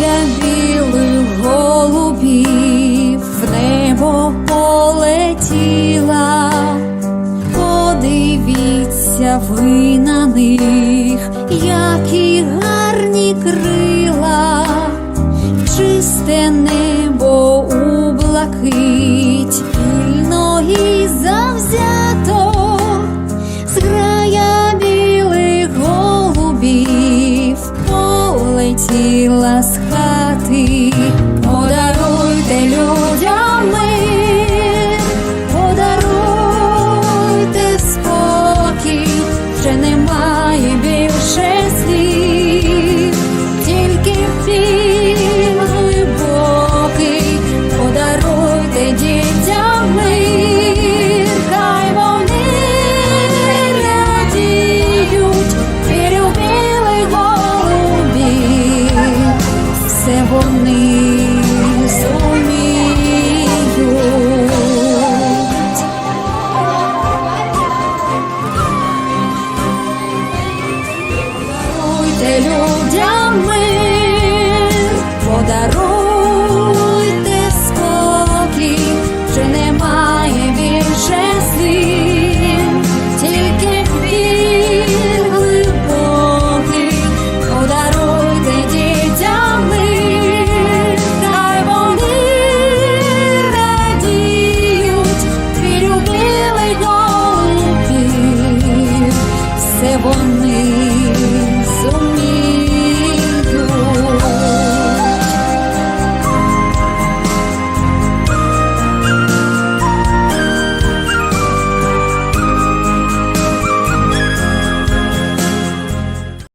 Стая білих голубів. В небо полетіла, подивіться ви на них, які гарні крила, чисте небо у блакить, і завзято, зграя білих голубів. Тіла з ti.